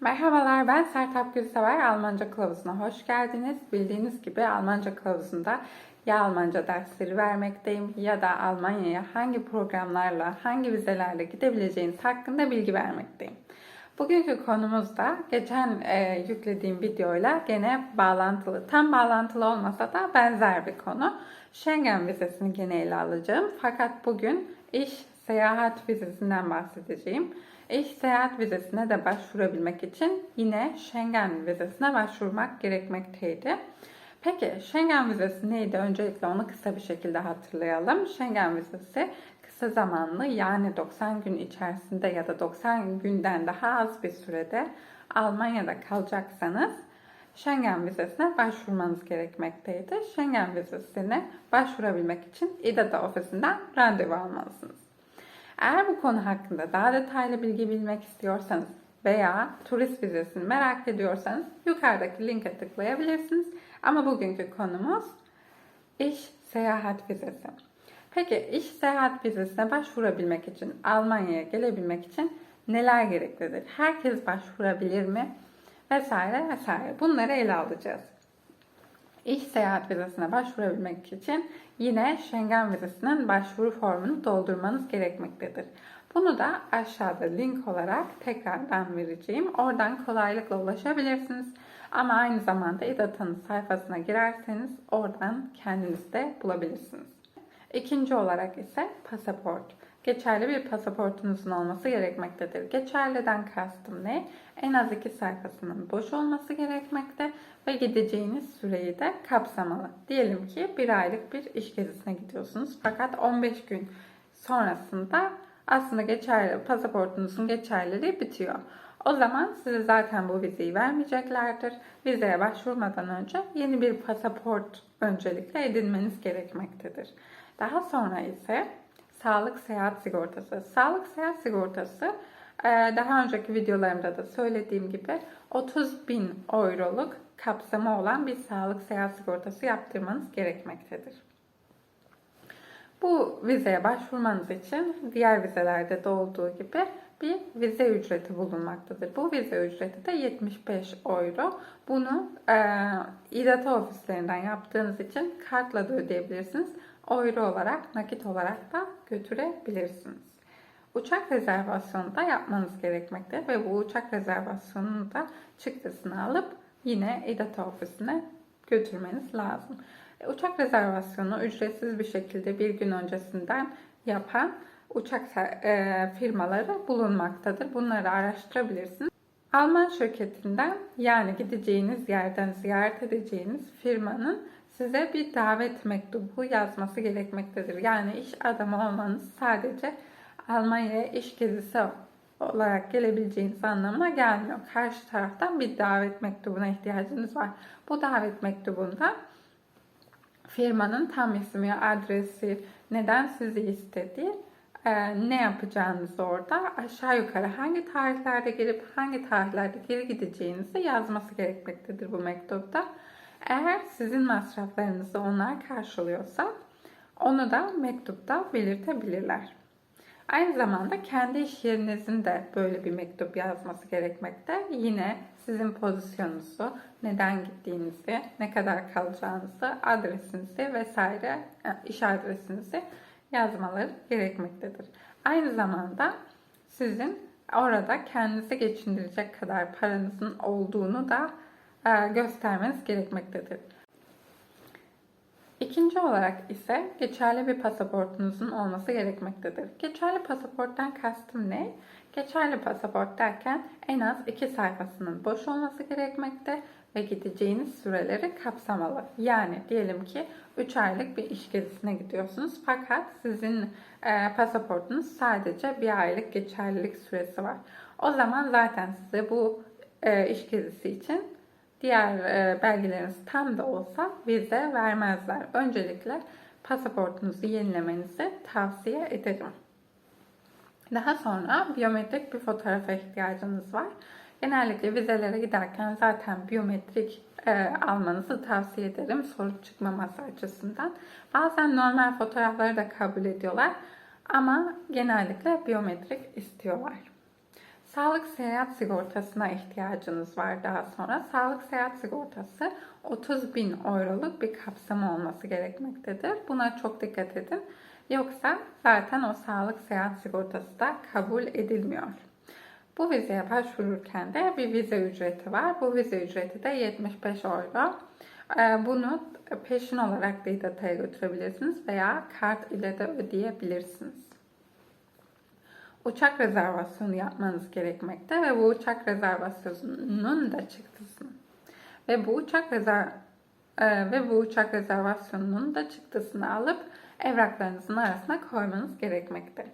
Merhabalar ben Sertap Gülsever. Almanca kılavuzuna hoş geldiniz. Bildiğiniz gibi Almanca kılavuzunda ya Almanca dersleri vermekteyim ya da Almanya'ya hangi programlarla, hangi vizelerle gidebileceğiniz hakkında bilgi vermekteyim. Bugünkü konumuz da geçen e, yüklediğim videoyla gene bağlantılı. Tam bağlantılı olmasa da benzer bir konu. Schengen vizesini gene ele alacağım. Fakat bugün iş seyahat vizesinden bahsedeceğim. İş seyahat vizesine de başvurabilmek için yine Schengen vizesine başvurmak gerekmekteydi. Peki Schengen vizesi neydi? Öncelikle onu kısa bir şekilde hatırlayalım. Schengen vizesi kısa zamanlı yani 90 gün içerisinde ya da 90 günden daha az bir sürede Almanya'da kalacaksanız Schengen vizesine başvurmanız gerekmekteydi. Schengen vizesine başvurabilmek için İDADA ofisinden randevu almalısınız. Eğer bu konu hakkında daha detaylı bilgi bilmek istiyorsanız veya turist vizesini merak ediyorsanız yukarıdaki linke tıklayabilirsiniz. Ama bugünkü konumuz iş seyahat vizesi. Peki iş seyahat vizesine başvurabilmek için, Almanya'ya gelebilmek için neler gereklidir? Herkes başvurabilir mi? Vesaire vesaire. Bunları ele alacağız. İş seyahat vizesine başvurabilmek için yine Schengen vizesinin başvuru formunu doldurmanız gerekmektedir. Bunu da aşağıda link olarak tekrardan vereceğim. Oradan kolaylıkla ulaşabilirsiniz. Ama aynı zamanda İDATA'nın sayfasına girerseniz oradan kendiniz de bulabilirsiniz. İkinci olarak ise pasaport. Geçerli bir pasaportunuzun olması gerekmektedir. Geçerliden kastım ne? En az iki sayfasının boş olması gerekmekte ve gideceğiniz süreyi de kapsamalı. Diyelim ki bir aylık bir iş gezisine gidiyorsunuz fakat 15 gün sonrasında aslında geçerli pasaportunuzun geçerliliği bitiyor. O zaman size zaten bu vizeyi vermeyeceklerdir. Vizeye başvurmadan önce yeni bir pasaport öncelikle edinmeniz gerekmektedir. Daha sonra ise sağlık seyahat sigortası. Sağlık seyahat sigortası e, daha önceki videolarımda da söylediğim gibi 30 bin euroluk kapsamı olan bir sağlık seyahat sigortası yaptırmanız gerekmektedir. Bu vizeye başvurmanız için diğer vizelerde de olduğu gibi bir vize ücreti bulunmaktadır. Bu vize ücreti de 75 euro. Bunu e, İDATA ofislerinden yaptığınız için kartla da ödeyebilirsiniz. Euro olarak, nakit olarak da götürebilirsiniz. Uçak rezervasyonu da yapmanız gerekmekte ve bu uçak rezervasyonunu da çıktısını alıp yine İDATA ofisine götürmeniz lazım. E, uçak rezervasyonu ücretsiz bir şekilde bir gün öncesinden yapan uçak e, firmaları bulunmaktadır. Bunları araştırabilirsiniz. Alman şirketinden yani gideceğiniz yerden ziyaret edeceğiniz firmanın size bir davet mektubu yazması gerekmektedir. Yani iş adamı olmanız sadece Almanya'ya iş gezisi olarak gelebileceğiniz anlamına gelmiyor. Karşı taraftan bir davet mektubuna ihtiyacınız var. Bu davet mektubunda firmanın tam ismi, adresi, neden sizi istediği, e, ne yapacağınızı orada aşağı yukarı hangi tarihlerde gelip hangi tarihlerde geri gideceğinizi yazması gerekmektedir bu mektupta. Eğer sizin masraflarınızı onlar karşılıyorsa onu da mektupta belirtebilirler. Aynı zamanda kendi iş yerinizin de böyle bir mektup yazması gerekmekte. Yine sizin pozisyonunuzu, neden gittiğinizi, ne kadar kalacağınızı, adresinizi vesaire, e, iş adresinizi yazmaları gerekmektedir. Aynı zamanda sizin orada kendinizi geçindirecek kadar paranızın olduğunu da e, göstermeniz gerekmektedir. İkinci olarak ise geçerli bir pasaportunuzun olması gerekmektedir. Geçerli pasaporttan kastım ne? Geçerli pasaport derken en az iki sayfasının boş olması gerekmekte ve gideceğiniz süreleri kapsamalı. Yani diyelim ki 3 aylık bir iş gezisine gidiyorsunuz fakat sizin e, pasaportunuz sadece bir aylık geçerlilik süresi var. O zaman zaten size bu e, iş gezisi için diğer e, belgeleriniz tam da olsa vize vermezler. Öncelikle pasaportunuzu yenilemenizi tavsiye ederim. Daha sonra biyometrik bir fotoğrafa ihtiyacınız var. Genellikle vizelere giderken zaten biyometrik e, almanızı tavsiye ederim sorun çıkmaması açısından. Bazen normal fotoğrafları da kabul ediyorlar ama genellikle biyometrik istiyorlar. Sağlık seyahat sigortasına ihtiyacınız var daha sonra. Sağlık seyahat sigortası 30 bin euroluk bir kapsamı olması gerekmektedir. Buna çok dikkat edin. Yoksa zaten o sağlık seyahat sigortası da kabul edilmiyor. Bu vizeye başvururken de bir vize ücreti var. Bu vize ücreti de 75 euro. Ee, Bunu peşin olarak da İDATA'ya götürebilirsiniz veya kart ile de ödeyebilirsiniz. Uçak rezervasyonu yapmanız gerekmekte ve bu uçak rezervasyonunun da çıktısını ve bu uçak rezerv e, ve bu uçak rezervasyonunun da çıktısını alıp evraklarınızın arasına koymanız gerekmekte.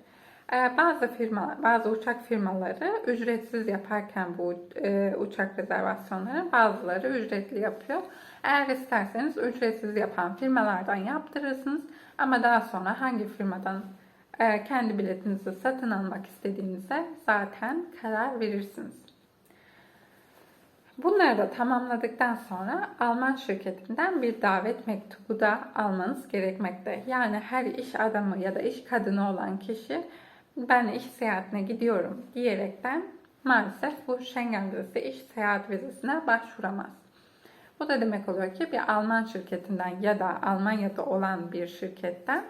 E, Bazı firmalar, bazı uçak firmaları ücretsiz yaparken bu e, uçak rezervasyonları bazıları ücretli yapıyor. Eğer isterseniz ücretsiz yapan firmalardan yaptırırsınız ama daha sonra hangi firmadan e, kendi biletinizi satın almak istediğinize zaten karar verirsiniz. Bunları da tamamladıktan sonra Alman şirketinden bir davet mektubu da almanız gerekmekte. Yani her iş adamı ya da iş kadını olan kişi ben iş seyahatine gidiyorum diyerekten maalesef bu Schengen vizesi iş seyahat vizesine başvuramaz. Bu da demek oluyor ki bir Alman şirketinden ya da Almanya'da olan bir şirketten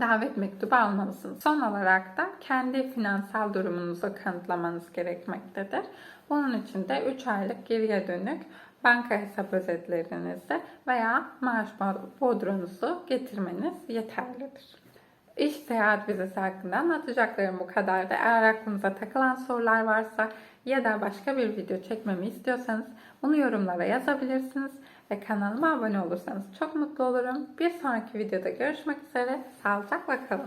davet mektubu almalısınız. Son olarak da kendi finansal durumunuzu kanıtlamanız gerekmektedir. Bunun için de 3 aylık geriye dönük banka hesap özetlerinizi veya maaş bodronuzu getirmeniz yeterlidir. İş seyahat vizesi hakkında anlatacaklarım bu kadardı. Eğer aklınıza takılan sorular varsa ya da başka bir video çekmemi istiyorsanız bunu yorumlara yazabilirsiniz ve kanalıma abone olursanız çok mutlu olurum. Bir sonraki videoda görüşmek üzere. Sağlıcakla kalın.